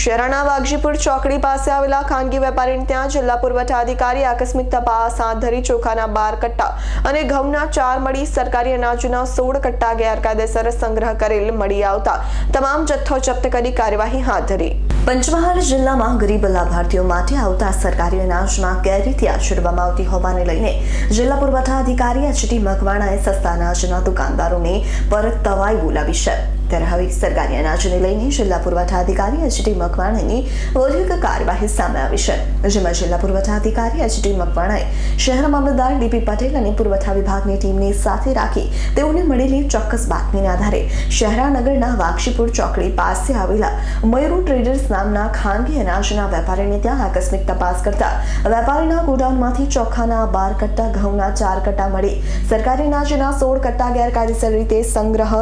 શહેરાના વાઘજીપુર ચોકડી પાસે આવેલા ખાનગી વેપારીને ત્યાં જિલ્લા પુરવઠા અધિકારી આકસ્મિક તપાસ હાથ ધરી ચોખાના બાર કટ્ટા અને ઘઉંના ચાર મળી સરકારી અનાજના સોળ કટ્ટા ગેરકાયદેસર સંગ્રહ કરેલ મળી આવતા તમામ જથ્થો જપ્ત કરી કાર્યવાહી હાથ ધરી. પંચમહાલ જિલ્લામાં ગરીબ લાભાર્થીઓ માટે આવતા સરકારી અનાજમાં ગેરરીતિ આચરવામાં આવતી હોવાને લઈને જિલ્લા પુરવઠા અધિકારી એચડી મકવાણાએ સસ્તા અનાજના દુકાનદારોને પરત તવાઈ બોલાવી છે. ત્યારે હવે સરકારી અનાજને લઈને જિલ્લા પુરવઠા અધિકારી એચડી મકવાણાની વધુ કાર્યવાહી સામે આવી છે જેમાં જિલ્લા પુરવઠા અધિકારી એચડી મકવાણાએ શહેર મામલતદાર ડીપી પટેલ અને પુરવઠા વિભાગની ટીમને સાથે રાખી તેઓને મળેલી ચોક્કસ બાતમીના આધારે શહેરાનગરના વાક્ષીપુર ચોકડી પાસે આવેલા મયુરુ ટ્રેડર્સ નામના ખાનગી અનાજના વેપારીને ત્યાં આકસ્મિક તપાસ કરતા વેપારીના ગોડાઉનમાંથી ચોખાના બાર કટ્ટા ઘઉંના ચાર કટ્ટા મળી સરકારી અનાજના સોળ કટ્ટા ગેરકાયદેસર રીતે સંગ્રહ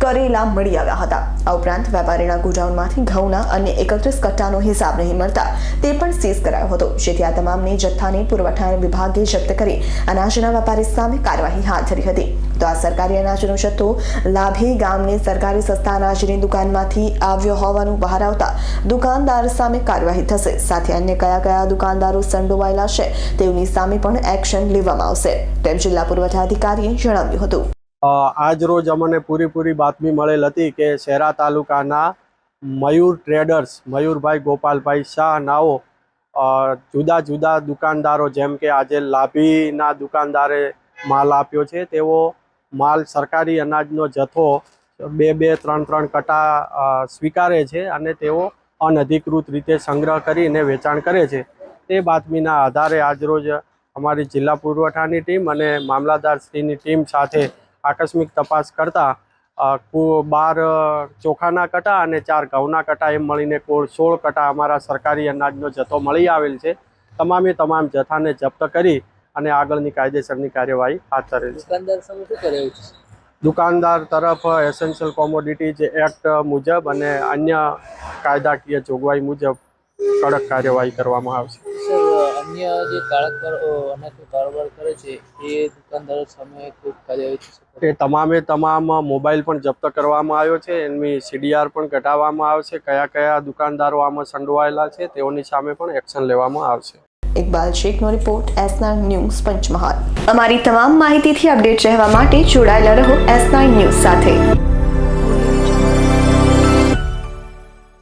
કરેલા મળી આવ્યા હતા. આ ઉપરાંત વેપારીના ગોડાઉનમાંથી ઘઉંના અન્ય એકત્રીસ કટ્ટાનો હિસાબ નહીં મળતા તે પણ સીઝ કરાયો હતો. જેથી આ તમામને જથ્થાની પુરવઠા વિભાગે જપ્ત કરી અનાજના વેપારી સામે કાર્યવાહી હાથ ધરી હતી. તો આ સરકારી અનાજનો જથ્થો લાભી ગામની સરકારી સસ્તા અનાજની દુકાનમાંથી આવ્યો હોવાનું બહાર આવતા દુકાનદાર સામે કાર્યવાહી થશે. સાથે અન્ય કયા કયા દુકાનદારો સંડોવાયેલા છે તેઓની સામે પણ એક્શન લેવામાં આવશે. તેમ જિલ્લા પુરવઠા અધિકારીએ જણાવ્યું હતું. આજ રોજ અમને પૂરેપૂરી બાતમી મળેલ હતી કે શહેરા તાલુકાના મયુર ટ્રેડર્સ, મયુરભાઈ ગોપાલભાઈ શાહ નાઓ જુદા જુદા દુકાનદારો જેમ કે આજે લાભીના દુકાનદારે માલ આપ્યો છે, તેઓ માલ સરકારી અનાજનો જથ્થો બે બે, ત્રણ ત્રણ કટા સ્વીકારે છે અને તેઓ અનધિકૃત રીતે સંગ્રહ કરીને વેચાણ કરે છે. તે બાતમીના આધારે આજરોજ અમારી જિલ્લા પુરવઠાની ટીમ અને મામલાદારશ્રીની ટીમ સાથે આકસ્મિક તપાસ કરતા બાર ચોખાના કટા અને ચાર ઘઉંના કટા એમ મળીને કુલ સોળ કટા અમારા સરકારી અનાજનો જથ્થો મળી આવેલ છે. તમામે તમામ જથ્થાને જપ્ત કરી અને આગળની કાયદેસરની કાર્યવાહી હાથ ધરેલ છે. દુકાનદાર તરફ એસેન્શિયલ કોમોડિટીઝ એક્ટ મુજબ અને અન્ય કાયદાકીય જોગવાઈ મુજબ કડક કાર્યવાહી કરવામાં આવશે. અન્ય જે કાળા અને કારોબાર કરે છે એ દુકાનદારો સામે ખૂબ કાર્યવાહી એ તમામે તમામ મોબાઈલ પણ જપ્ત કરવામાં આવ્યો છે એમની સીડીઆર પણ કઢાવવામાં આવશે કયા કયા દુકાનદારો આમાં સંડોવાયેલા છે તેઓની સામે પણ એક્શન લેવામાં આવશે. Iqbal શેખનો report S nine news Panchmahal. અમારી તમામ માહિતીથી અપડેટ રહેવા માટે જોડાયેલા રહો એસ નાઇન ન્યૂઝ સાથે.